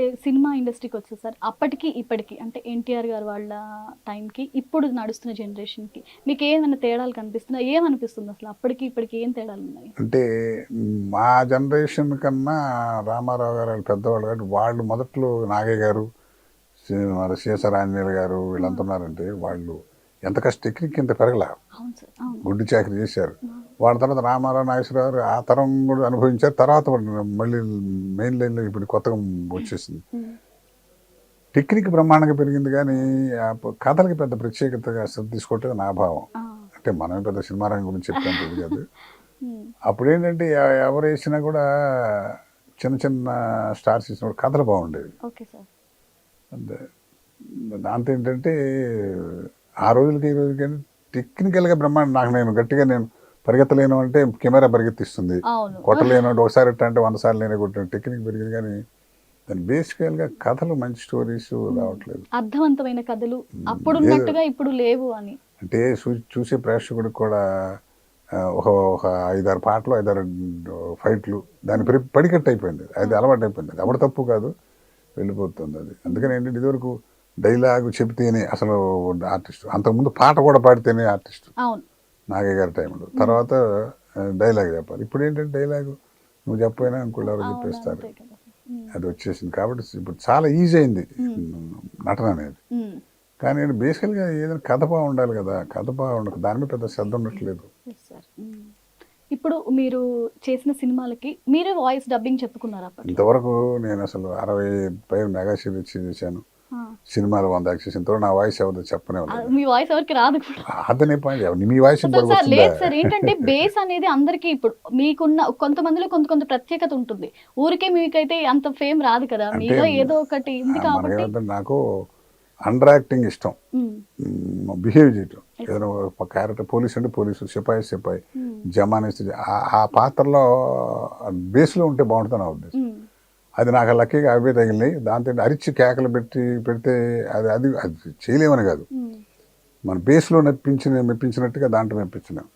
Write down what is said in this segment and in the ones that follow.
తే- సినిమా ఇండస్ట్రీకి వచ్చేది సార్ అప్పటికి ఇప్పటికి అంటే ఎన్టీఆర్ గారు వాళ్ళ టైంకి ఇప్పుడు నడుస్తున్న జనరేషన్కి మీకు ఏమైనా తేడాలు కనిపిస్తున్నాయి? ఏమనిపిస్తుంది అసలు అప్పటికి ఇప్పటికి ఏం తేడాలు ఉన్నాయి? అంటే మా జనరేషన్ కన్నా రామారావు గారు వాళ్ళు పెద్దవాళ్ళు కాబట్టి వాళ్ళు మొదట్లో నాగయ్య గారు మరి ఆంజనేయులు గారు వీళ్ళంతా ఉన్నారంటే వాళ్ళు ఎంత కష్ట టెక్నిక్ ఇంత పెరగల. గుడ్డి చాకరీ చేశారు. వాళ్ళ తర్వాత రామారావు నాగేశ్వరరావు ఆ తరం కూడా అనుభవించారు. తర్వాత మళ్ళీ మెయిన్ లైన్లో ఇప్పుడు కొత్తగా వచ్చేసింది. టెక్నిక్ బ్రహ్మాండంగా పెరిగింది కానీ కథలకి పెద్ద ప్రత్యేకతగా శ్రద్ధ తీసుకోవట్లేదు నా భావం. అంటే మనమే పెద్ద సినిమా రంగం గురించి చెప్పేంత కాదు. అప్పుడు ఏంటంటే ఎవరు వేసినా కూడా చిన్న చిన్న స్టార్స్ ఇచ్చినప్పుడు కథలు బాగుండేవి. అంతే. దాంతో ఏంటంటే ఆ రోజులకి ఈ రోజులకి టెక్నికల్గా బ్రహ్మాండం నాకు నేను గట్టిగా నేను పరిగెత్తలేను అంటే కెమెరా పరిగెత్తిస్తుంది. కొట్టలేను అంటే ఒకసారి ఎట్ట అంటే వంద సార్లు నేనే కొట్టాను. టెక్నిక్ పెరిగింది కానీ దాని బేసికల్గా కథలు మంచి స్టోరీస్ రావట్లేదు. అర్థవంతమైన కథలు అప్పుడు ఇప్పుడు లేవు అని. అంటే చూసే ప్రేక్షకుడికి కూడా ఒక ఒక ఐదారు పాటలు ఐదారు ఫైట్లు దాని పరి పడికట్టు అయిపోయింది. అది అలవాటు అయిపోయింది. అది ఎవడ తప్పు కాదు వెళ్ళిపోతుంది అది. అందుకని ఏంటంటే ఇదివరకు డైలాగ్ చెబితేనే అసలు ఆర్టిస్ట్. అంతకుముందు పాట కూడా పాడితేనే ఆర్టిస్ట్. నాగయ్య గారి టైంలో. తర్వాత డైలాగ్ చెప్పాలి. ఇప్పుడు ఏంటంటే డైలాగ్? నువ్వు చెప్పైనా ఇంకోళ్ళు ఎవరో చెప్పేస్తారు. అది వచ్చేసింది. కాబట్టి ఇప్పుడు చాలా ఈజీ అయింది నటన అనేది. కానీ బేసికల్గా ఏదైనా కథ బాగుండాలి కదా. కథ బాగుండదు దాని మీద పెద్ద శ్రద్ధ ఉండట్లేదు. ఇప్పుడు మీరు చేసిన సినిమాలకి మీరే వాయిస్ డబ్బింగ్ చెప్పుకున్నారు ఇంతవరకు నేను అసలు అరవై పైన మెగా సిరీస్ చేశాను. సినిమాలు వంద యాక్ట్ చేసిన తర్వాత నా వాయిస్ ఎవరిదో చెప్పనే మీ వాయిస్ ఎవరికి రాదు అదనే పాయింట్ ఎవరు- మీ వాయిస్ లేదు సార్ ఏంటంటే బేస్ అనేది అందరికి ఇప్పుడు మీకున్న కొంతమందిలో కొంత కొంత ప్రత్యేకత ఉంటుంది. ఊరికే మీకైతే అంత ఫేమ్ రాదు కదా. మీలో ఏదో ఒకటి ఉంది కాబట్టి. మనకేమంటే నాకు అండర్ యాక్టింగ్ ఇష్టం. బిహేవ్ చేయటం. ఏదైనా క్యారెక్టర్ పోలీస్ అంటే పోలీసు సిపాయి సిపాయి. మ్మ్. జమాన్ ఇస్తే ఆ- పాత్రలో బేస్లో ఉంటే బాగుంటుంది నా ఉద్దేశం. అది నాకు లక్కీగా అవే తగిలినాయి దాంతో అరిచి కేకలు పెట్టి పెడితే అది అది అది చేయలేమని కాదు. మన బేస్లో మెప్పించిన మెప్పించినట్టుగా దాంట్లో మెప్పించినాం.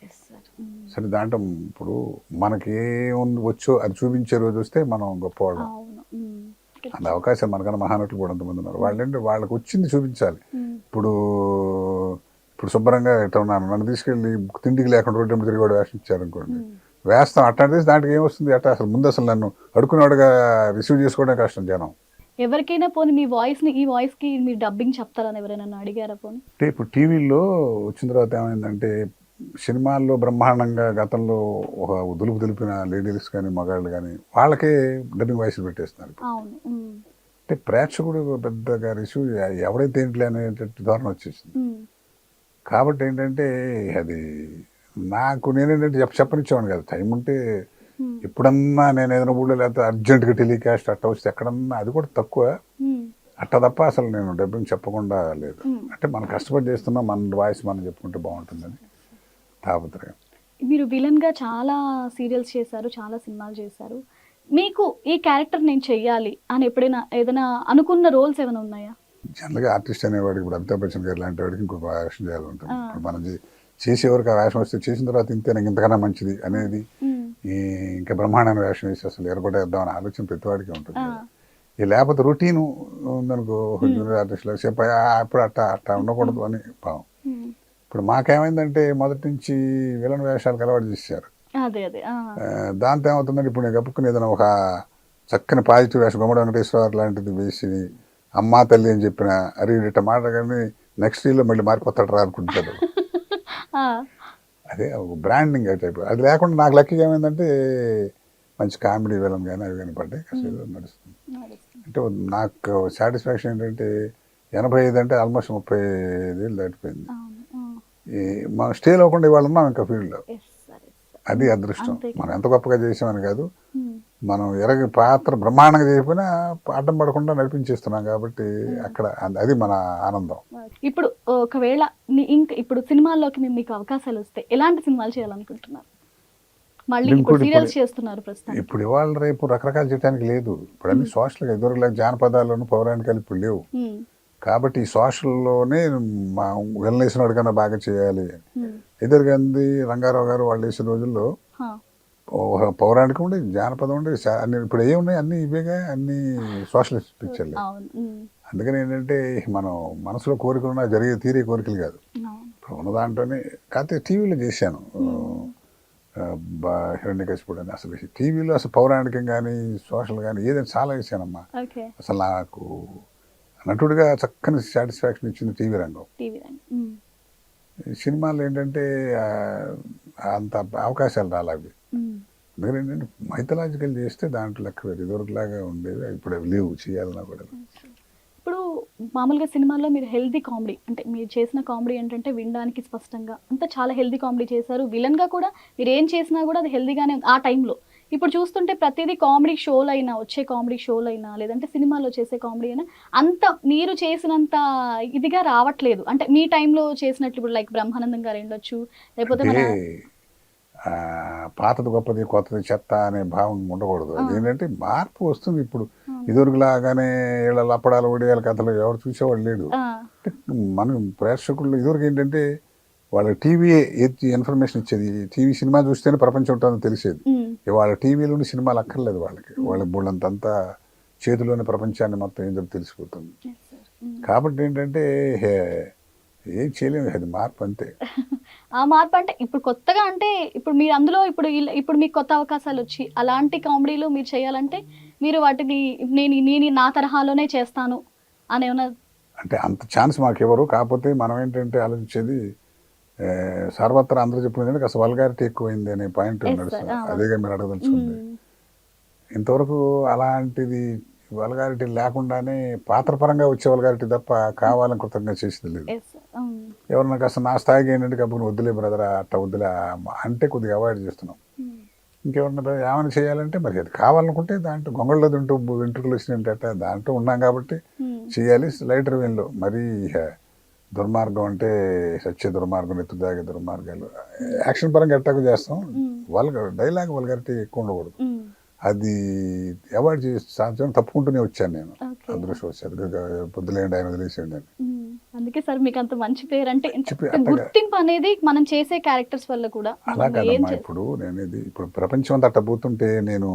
సరే దాంట్లో ఇప్పుడు మనకి ఏముంది వచ్చో అది చూపించే రోజు వస్తే మనం గొప్పవాళ్ళం. అంత అవకాశం మనకన్నా మహానటులు కూడా అంతమంది ఉన్నారు. వాళ్ళంటే వాళ్ళకి వచ్చింది చూపించాలి. ఇప్పుడు ఇప్పుడు శుభ్రంగా ఎట్లా ఉన్నాను? నన్ను తీసుకెళ్ళి తిండికి లేకుండా రోడ్డు తిరిగి కూడా వేషం ఇచ్చారనుకోండి. వేస్తాం. అట్లాంటిది దాంట్లో ఏమొస్తుంది? అట్లా అసలు ముందు అసలు నన్ను అడుకునేవాడుగా రిసీవ్ చేసుకోవడం కష్టం జనం. ఎవరికైనా పోనీ మీ వాయిస్ని ఈ వాయిస్కి మీరు డబ్బింగ్ చెప్తారని ఎవరైనా అడిగారా పోనీ? అంటే ఇప్పుడు టీవీలో వచ్చిన తర్వాత ఏమైందంటే సినిమాల్లో బ్రహ్మాండంగా గతంలో ఒక దులుపు దులిపిన లేడీస్ కానీ మగాళ్ళు కానీ వాళ్ళకే డబ్బింగ్ వాయిస్లు పెట్టేస్తున్నారు. అంటే ప్రేక్షకుడు పెద్దగా రిసీవ్ ఎవడైతే ఏంటి అనేటట్టు ధోరణి వచ్చేసింది. కాబట్టి ఏంటంటే అది నాకు నేనేంటంటే చెప్ప చెప్పనిచ్చేవాడిని కదా టైం ఉంటే. ఎప్పుడన్నా నేను ఏదైనా ఊళ్ళో లేకపోతే అర్జెంటుగా టెలికాస్ట్ అట్ట వస్తే ఎక్కడన్నా అది కూడా తక్కువ. అట్ట తప్ప అసలు నేను డబ్బింగ్ చెప్పకుండా లేదు. అంటే మనం కష్టపడి చేస్తున్నాం మన వాయిస్ మనం చెప్పుకుంటే బాగుంటుందని తాపత్రయం మీరు విలన్గా చాలా సీరియల్స్ చేశారు చాలా సినిమాలు చేశారు మీకు ఈ క్యారెక్టర్ నేను చెయ్యాలి అని ఎప్పుడైనా ఏదైనా అనుకున్న రోల్స్ ఏమైనా ఉన్నాయా జనరల్గా ఆర్టిస్ట్ అనేవాడికి ఇప్పుడు అమితాబ్ బచ్చన్ గారు లాంటి వాడికి ఇంకొక వేషం చేయాలంటుంది. ఇప్పుడు మనం చేసేవరకు ఆ వేషం వస్తే చేసిన తర్వాత ఇంతే నాకు ఇంతకన్నా మంచిది అనేది. ఈ ఇంకా బ్రహ్మాండమైన వేషం వేసి అసలు ఎరగొట్టేద్దాం అనే ఆలోచన ప్రతివాడికి ఉంటుంది. ఈ లేకపోతే రొటీన్ ఉందనుకో జూనియర్ ఆర్టిస్ట్ చెప్ప అప్పుడు అట్ట అట్ట ఉండకూడదు అని మ్మ్. ఇప్పుడు మాకేమైందంటే మొదటి నుంచి విలన్ వేషాలకు అలవాటు చేశారు దాంతో ఏమవుతుందంటే ఇప్పుడు నేను కప్పుకుని ఏదైనా ఒక చక్కని పాజిటివ్ వేషం గుమ్మడి వెంకటేశ్వర లాంటిది వేసి అమ్మా తల్లి అని చెప్పిన అరే ఇట్ట మాట కానీ నెక్స్ట్ ఇయర్లో మళ్ళీ మారిపోతాడు రా అనుకుంటారు ఆ. అదే ఒక బ్రాండింగ్ టైప్. అది లేకుండా నాకు లక్కీగా ఏమైందంటే మంచి కామెడీ విలన్ కానీ అవి కానీ పడ్డాయి. ఏదో నడుస్తుంది. అంటే నాకు సాటిస్ఫాక్షన్ ఏంటంటే ఎనభై ఐదు అంటే ఆల్మోస్ట్ ముప్పై ఐదేళ్ళు దాటిపోయింది. మనం స్టేల్ అవ్వకుండా ఇవాళ ఉన్నాం ఇంకా ఫీల్డ్లో. అది అదృష్టం. మనం ఎంత గొప్పగా చేసామని కాదు. మనం ఎరగ పాత్ర బ్రహ్మాండంగా చేయకపోయినా అడ్డం పడకుండా నడిపించేస్తున్నాం కాబట్టి అక్కడ అది మన ఆనందం. ఇప్పుడు ఒకవేళ ఇంకా ఇప్పుడు సినిమాల్లోకి మేము మీకు అవకాశాలు వస్తే ఎలాంటి సినిమాలు చేయాలనుకుంటున్నారు? మళ్ళీ ఇప్పుడు సీరియల్స్ చేస్తున్నారు ప్రస్తుతం ఇప్పుడు ఇవాళ రేపు రకరకాలు చేయడానికి లేదు. ఇప్పుడు అన్ని సోషల్గా ఎదురులాగా జానపదాలను పౌరాణికాలు ఇప్పుడు లేవు. కాబట్టి ఈ సోషల్లోనే మా వెళ్ళేసినాడు కన్నా బాగా చేయాలి. ఎదురుగంది రంగారావు గారు వాళ్ళు వేసిన రోజుల్లో పౌరాణికం ఉండే జానపదం ఉండే అన్ని ఇప్పుడు ఏమున్నాయి? అన్ని ఇవేగా? అన్ని సోషలిస్ట్ పిక్చర్లు. అందుకని ఏంటంటే మనం మనసులో కోరికలు ఉన్నా జరిగే తీరే కోరికలు కాదు. ఇప్పుడు ఉన్న దాంట్లోనే కాకపోతే టీవీలో చేశాను. హిరణ్యకశిపుడు అని అసలు టీవీలో అసలు పౌరాణికం కానీ సోషల్ కానీ ఏదైనా చాలా వేసానమ్మా అసలు నాకు నటుడిగా చక్కని సాటిస్ఫాక్షన్ ఇచ్చింది టీవీ రంగం. సినిమాలు ఏంటంటే అంత అవకాశాలు రాలేవి. అందుకని ఏంటంటే మైథలాజికల్ చేస్తే దాంట్లో లెక్క వేరు ఇదివరకులాగా ఉండేవి ఇప్పుడు లేవు చేయాలన్నా కూడా. మామూలుగా సినిమాల్లో మీరు హెల్దీ కామెడీ అంటే మీరు చేసిన కామెడీ ఏంటంటే వినడానికి స్పష్టంగా అంతా చాలా హెల్దీ కామెడీ చేశారు. విలన్గా కూడా మీరు ఏం చేసినా కూడా అది హెల్దీగానే ఆ టైంలో. ఇప్పుడు చూస్తుంటే ప్రతిదీ కామెడీ షోలు అయినా వచ్చే కామెడీ షోలు అయినా లేదంటే సినిమాలో చేసే కామెడీ అయినా అంత మీరు చేసినంత ఇదిగా రావట్లేదు. అంటే మీ టైంలో చేసినట్లు ఇప్పుడు లైక్ బ్రహ్మానందం గారు ఉండొచ్చు లేకపోతే మన పాతది గొప్పది కొత్తది చెత్త అనే భావం ఉండకూడదు. ఆ. ఏంటంటే మార్పు వస్తుంది ఇప్పుడు. ఆ. ఇదివరకులాగానే వీళ్ళ లప్పడాలు ఒడియాల కథలు ఎవరు చూసేవాడు లేడు మనం ప్రేక్షకులు ఇదివరకు ఏంటంటే వాళ్ళ టీవీ ఇన్ఫర్మేషన్ ఇచ్చేది టీవీ సినిమా చూస్తేనే ప్రపంచం ఉంటుందని తెలిసేది. ఇవాళ టీవీలోని సినిమాలు అక్కర్లేదు వాళ్ళకి. వాళ్ళ బోళ్ళంతంతా చేతిలోని ప్రపంచాన్ని మొత్తం ఏం జరుగుతుందో తెలిసిపోతుంది. కాబట్టి ఏంటంటే ఏం చేయలేము అది మార్పు అంతే. ఆ మార్పు అంటే ఇప్పుడు కొత్తగా అంటే ఇప్పుడు మీరు అందులో ఇప్పుడు ఇప్పుడు మీకు కొత్త అవకాశాలు వచ్చి అలాంటి కామెడీలు మీరు చేయాలంటే మీరు వాటిని నేను నేను నా తరహాలోనే చేస్తాను అని ఏమైనా అంటే అంత ఛాన్స్ మాకు ఇవ్వరు కాకపోతే మనం ఏంటంటే ఆలోచించేది సర్వత్రా అందరూ చెప్పింది కాస్త వల్గారిటీ ఎక్కువైంది అనే పాయింట్. నడుస్తుంది. అదేగా మీరు అడగదలుచుకుంది. ఇంతవరకు అలాంటిది వల్గారిటీ లేకుండానే పాత్రపరంగా వచ్చే వల్గారిటీ తప్ప కావాలని కృతంగా చేసేది లేదు. మ్మ్. ఎవరన్నా కాస్త నా స్థాయికి ఏంటంటే నువ్వు వద్దులే బ్రదర్ అట్ట వద్దులే అంటే కొద్దిగా అవాయిడ్ చేస్తున్నాం మ్మ్. ఇంకెవరన్నా ఏమైనా చేయాలంటే మరి అది కావాలనుకుంటే దాంట్లో గొంగళ్ళలో తింటూ వెంట్రుకలు వచ్చినట్ట దాంట్లో ఉన్నాం కాబట్టి మ్మ్. చేయాలి లైటర్ వేన్లో మరీ దుర్మార్గం అంటే సత్య దుర్మార్గం ఎత్తు దాగే దుర్మార్గాలు యాక్షన్ పరంగా ఎట్టాకు చేస్తాం వాళ్ళ డైలాగ్ వల్గారిటీ ఎక్కువ ఉండకూడదు మ్మ్. అది అవాయిడ్ చేసి సాధ్యం తప్పుకుంటూనే వచ్చాను నేను Okay. అదృష్టవశాత్తు పొద్దులేండి ఆయన వదిలేసేయండి అని. అందుకే సార్ మీకు అంత మంచి పేరు అంటే మంచి అంటే గుర్తింపు అనేది మనం చేసే క్యారెక్టర్స్ వల్ల కూడా అలా కాదమ్మా ఇప్పుడు నేను ఇది ఇప్పుడు ప్రపంచం అంతా అట్ట పోతుంటే నేను.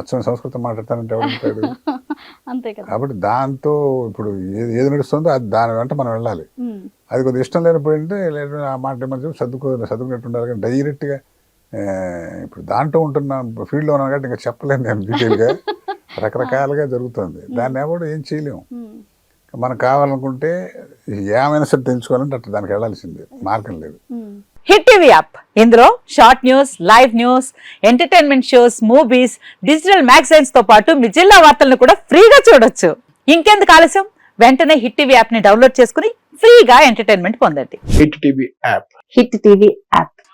అచ్చం సంస్కృతం మాట్లాడతానంటే ఎవడుంటాడు అంతే కదా కాబట్టి దాంతో ఇప్పుడు ఏది ఏది నడుస్తుందో అది దాని వెంట మనం వెళ్ళాలి. అది కొద్దిగా ఇష్టం లేనప్పుడు లేదా ఆ మాట చెప్పి సర్దుకో సర్దుకున్నట్టు ఉండాలి కానీ డైరెక్ట్గా ఇప్పుడు దాంట్లో ఉంటున్న ఫీల్డ్లో ఉన్నాను కాబట్టి ఇంకా చెప్పలేను నేను డీటెయిల్గా. రకరకాలుగా జరుగుతుంది. దాన్ని ఎవడు ఏం చేయలేము. మ్మ్. మనం కావాలనుకుంటే ఏమైనా సరే తెలుసుకోవాలంటే అట్లా దానికి వెళ్ళాల్సిందే. మార్గం లేదు. Hit TV app. ఇందులో short news live news entertainment shows movies digital మ్యాగజైన్స్తో పాటు మీ జిల్లా వార్తలను కూడా ఫ్రీగా చూడొచ్చు. ఇంకెందుకు ఆలస్యం? వెంటనే హిట్ టీవీ యాప్ని డౌన్లోడ్ చేసుకుని ఫ్రీగా ఎంటర్టైన్మెంట్ పొందండి. Hit TV app. Hit TV app.